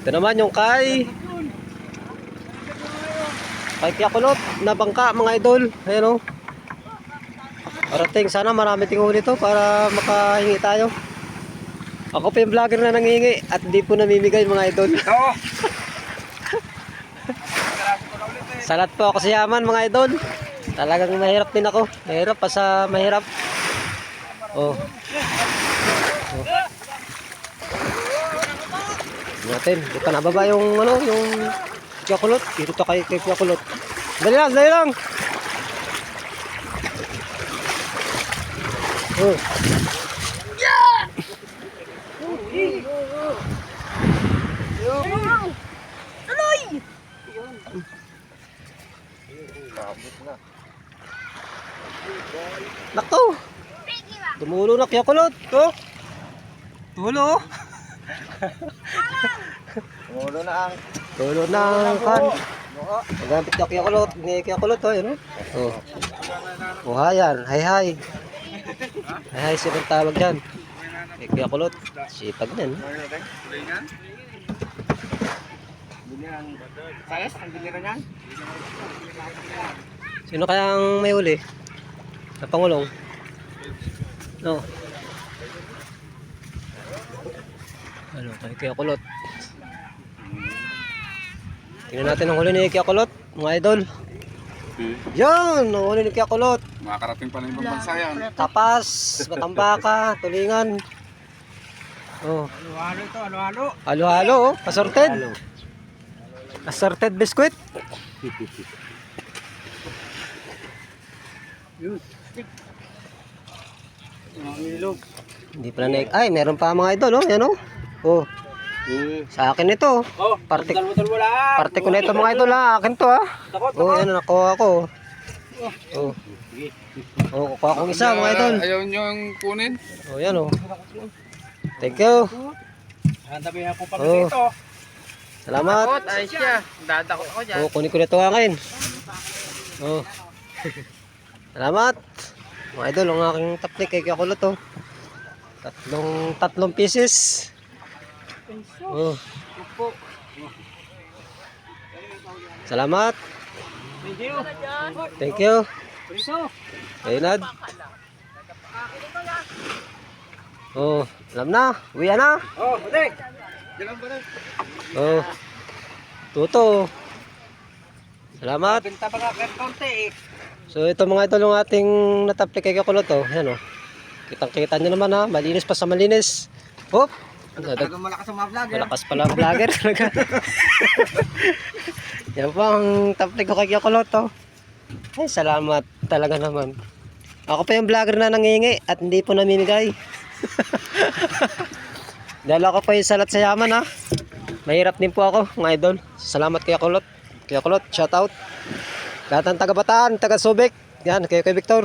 Ito naman yung kay kay Kiyakulot na bangka mga idol. Ayan o. Parating sana marami ting huli to para makahingi tayo. Ako pa yung vlogger na nangingi at di po namimigay mga idol. Oo. Salat po ako sa yaman mga idol. Talagang mahirap din ako. Mahirap pa sa mahirap. Oh. oh. Natin, di pa nababa yung ano, yung Piakulot. Dito to kay, kay Piakulot. Dali lang, dali lang. Oh. Nako. Tumulo na Piakulot. Oh. Tulo. Ulo na ang Tulo na kan. Nagamit na Piakulot. Ni Piakulot oh, yun oh. Oh. Hayan. Hay hay. Hay hay silang tawag dyan. Kay Piakulot. Sipag yan. Kulingan. Bilihan. Sayas, ang. Sino may huli? Sa Pangulong? No. Ano, kay Kuya Kulot. Tingnan natin ang huli ni Kuya Kulot, mga idol. Yan, ang huli ni Kuya Kulot. Makakarating pa ng ibang bansa yan. Tapas, Batambaka, Tulingan. Oh, Halo-halo ito, halo-halo. halo-halo, oh, assorted. Assorted biscuit. Ang ilog. Hindi pala na Ay, meron pa mga idol, oh. Yan, oh. Oh, sa akin ito. Oh, Parte, lang. parte ko na ito mga idol, ha. Akin to, ha. Takot, Oh, yan, nakuha ko. Oh. Oh, kukuha kong isa, mga idol. Ayaw nyo yung kunin. Oh, yan, oh. Thank you. Ang dami ako pa Oh. dito. Salamat. Ay siya. Dadakot ako dyan. Oh, kunin ko na ito akin. Oh. Salamat. Mga idol, ang aking taplik kay Kakulot, oh. Tatlong, tatlong pieces. Oh. Salamat. Thank you. Thank you. Priso. Kainad. Oh, alam na. Uwi na. Oh, balik. Diyan ba rin? Oh. Tuto. Salamat. Benta pa nga kahit konti eh. So ito mga idol yung ating nataplik kay Kakulot oh. Yan oh. Kitang kita nyo naman ha. Malinis pa sa malinis. Hop. Dadag- Talagang malakas ang mga vlogger. Malakas pala ang vlogger talaga. Yan po ang taplik ko kay Kakulot oh. Ay salamat talaga naman. Ako pa yung vlogger na nangingi at hindi po namimigay. Dahil ako pa yung salat sa yaman ha. Mahirap din po ako mga idol. Salamat kay Kulot. Kay Kulot, shout out. Lahat ng taga Bataan, taga Subic. Yan, kay kay Victor.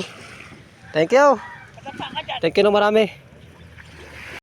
Thank you. Thank you ng marami.